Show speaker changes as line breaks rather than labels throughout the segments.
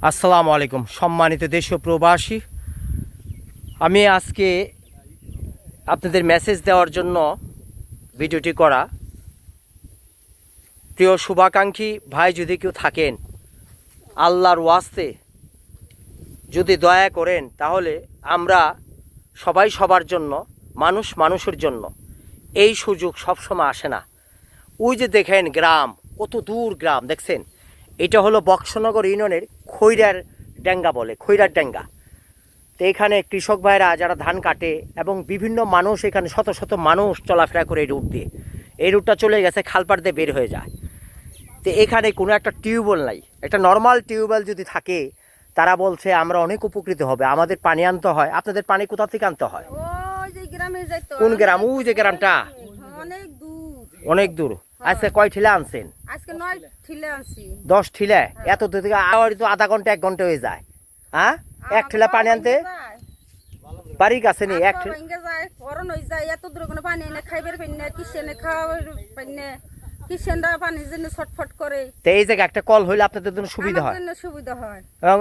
আসসালামু আলাইকুম। সম্মানিত দেশীয় প্রবাসী, আমি আজকে আপনাদের মেসেজ দেওয়ার জন্য ভিডিওটি করা। প্রিয় শুভাকাঙ্ক্ষী, ভাই যদি কেউ থাকেন, আল্লাহর ওয়াস্তে যদি দয়া করেন, তাহলে আমরা সবাই সবার জন্য, মানুষ মানুষের জন্য এই সুযোগ সবসময় আসে না। ওই যে দেখেন গ্রাম, কত দূর গ্রাম, দেখছেন? এটা হলো বক্সনগর ইউনিয়নের খৈরার ডেঙ্গা বলে খৈরার ডেঙ্গা। তো এখানে কৃষক ভাইরা যারা ধান কাটে এবং বিভিন্ন মানুষ এখানে শত শত মানুষ চলাফেরা করে এই রুট দিয়ে। এই রুটটা চলে গেছে খালপাড় দিয়ে বের হয়ে যায়। তো এখানে কোনো একটা টিউবওয়েল নাই। একটা নর্মাল টিউবওয়েল যদি থাকে তারা বলছে আমরা অনেক উপকৃত হবে। আমাদের পানি আনতে হয়। আপনাদের পানি কোথা থেকে আনতে হয়? কোন গ্রাম? ওই যে গ্রামটা।
অনেক দূর।
অনেক দূর। আজকে কয় ঠিলা আনছেন?
আজকে নয় ঠিলে আনছি।
দশ ঠিলা? এত দূর থেকে আবার তো আধা ঘণ্টা এক ঘণ্টা হয়ে যায়। হ্যাঁ? এক ঠিলা পানি আনতে? বাড়ির কাছে নেই এক ঠিলা
অরণ হয়ে যায় এত দূরে কোনো পানি এনে খাইবার পাই না কিসেনে খাওয়ার পাই না। কিসেনরা পানির জন্য ছটফট করে।
তো এই একটা কল হইলে আপনাদের জন্য সুবিধা হয়।
জন্য সুবিধা হয়।
এবং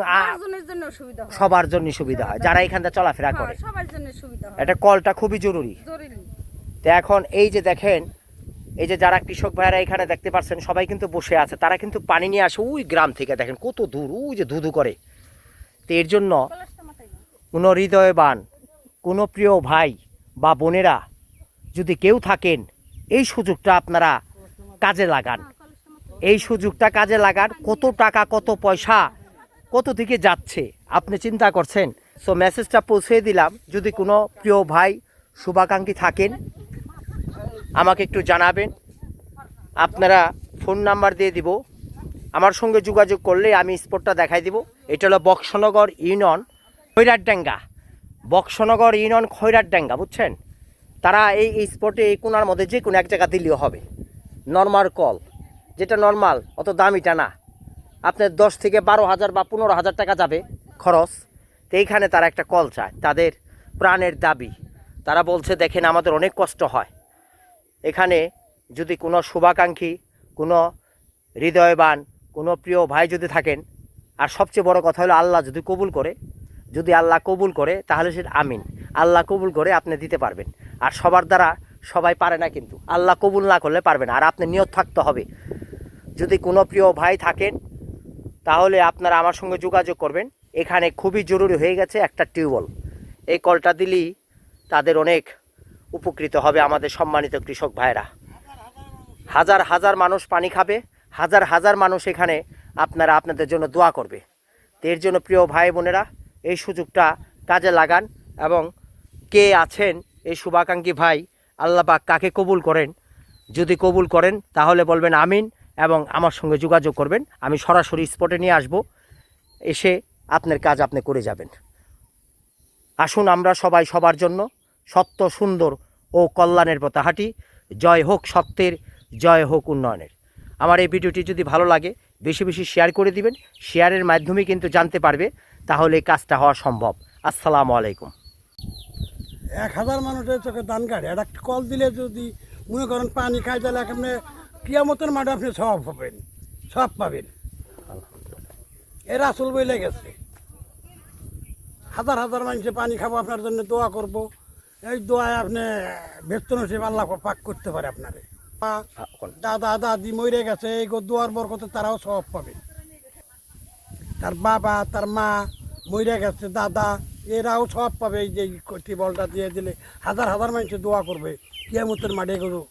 জন্য সুবিধা হয়।
সবার জন্য সুবিধা হয়। যারা এখানটা চলাফেরা করে।
হ্যাঁ, সবার জন্য সুবিধা হয়।
এটা কলটা খুবই জরুরি।
জরুরি।
তো এখন এই যে দেখেন এই যে যারা কৃষক ভাইরা এখানে দেখতে পাচ্ছেন, সবাই কিন্তু বসে আছে। তারা কিন্তু পানি নিয়ে আসে ওই গ্রাম থেকে। দেখেন কত দূর, ওই যে ধুধু করে। তো এর জন্য কোনো হৃদয়বান, কোনো প্রিয় ভাই বা বোনেরা যদি কেউ থাকেন, এই সুযোগটা আপনারা কাজে লাগান। এই সুযোগটা কাজে লাগান, কত টাকা, কত পয়সা, কত দিকে যাচ্ছে, আপনি চিন্তা করছেন? সো মেসেজটা পৌঁছে দিলাম। যদি কোনো প্রিয় ভাই, শুভাকাঙ্ক্ষী থাকেন আমাকে একটু জানাবেন। আপনারা ফোন নাম্বার দিয়ে দিব। আমার সঙ্গে যোগাযোগ করলে আমি স্পটটা দেখাই দিব। এটা হলো বক্সনগর ইউনিয়ন খৈরাটডাঙ্গা বক্সনগর ইউনিয়ন খৈরাটডাঙ্গা বুঝছেন? তারা এই এই স্পটে, এই কোনার মধ্যে যে কোনো এক জায়গা দিলেও হবে। নর্মাল কল, যেটা নর্মাল, অত দামিটা না। আপনার দশ থেকে বারো হাজার বা পনেরো হাজার টাকা যাবে খরচ। তো এইখানে তারা একটা কল চায়, তাদের প্রাণের দাবি। তারা বলছে, দেখেন, আমাদের অনেক কষ্ট হয়। এখানে যদি কোনো শুভাকাঙ্ক্ষী, কোনো হৃদয়বান, কোনো প্রিয় ভাই যদি থাকেন, আর সবচেয়ে বড় কথা হলো আল্লাহ যদি কবুল করে, যদি আল্লাহ কবুল করে, তাহলে সেটা আমিন। আল্লাহ কবুল করে আপনি দিতে পারবেন। আর সবার দ্বারা সবাই পারে না কিন্তু। আল্লাহ কবুল না করলে পারবেন আর আপনি নিয়ত থাকতে হবে। যদি কোনো প্রিয় ভাই থাকেন, তাহলে আপনারা আমার সঙ্গে যোগাযোগ করবেন। এখানে খুবই জরুরি হয়ে গেছে একটা টিউবওয়েল। এই কলটা দিলেই তাদের অনেক উপকৃত হবে আমাদের সম্মানিত কৃষক ভাইরা হাজার হাজার মানুষ পানি খাবে, হাজার হাজার মানুষ এখানে আপনারা আপনাদের জন্য দোয়া করবে। এর জন্য প্রিয় ভাই বোনেরা, এই সুযোগটা কাজে লাগান এবং কে আছেন এই শুভাকাঙ্ক্ষী ভাই, আল্লাহ পাক কাকে কবুল করেন? যদি কবুল করেন, তাহলে বলবেন আমিন এবং আমার সঙ্গে যোগাযোগ করবেন। আমি সরাসরি স্পটে নিয়ে আসব, এসে আপনার কাজ আপনি করে যাবেন। আসুন আমরা সবাই সবার জন্য সত্য, সুন্দর ও কল্যাণের পথে হাঁটি। জয় হোক সত্যের জয় হোক উন্নয়নের। আমার এই ভিডিওটি যদি ভালো লাগে বেশি বেশি শেয়ার করে দিবেন। শেয়ারের মাধ্যমে কিন্তু জানতে পারবে তাহলে এই কাজটা হওয়া সম্ভব। আসসালামু আলাইকুম।
এক হাজার মানুষের চোখে দান কাটে একটা কল দিলে যদি মনে করেন পানি খাই তাহলে আপনি কিয়ামতের মাঠে আপনি সব হবেন সব পাবেন। এর আসল বইলে গেছে। হাজার হাজার মানুষে পানি খাব আপনার জন্য দোয়া করব। এই দোয়ায় আপনি ব্যস্ত নসিব আল্লাহ পাক করতে পারে আপনারে। পা- দাদা দাদি মরে গেছে এই গো দোয়ার বরকতে তারাও সব পাবে। তার বাবা তার মা মরে গেছে দাদা এরাও সব পাবে। এই যে টিবলটা দিয়ে দিলে হাজার হাজার মানুষ দোয়া করবে। কিয়ামতের মাঠে গরু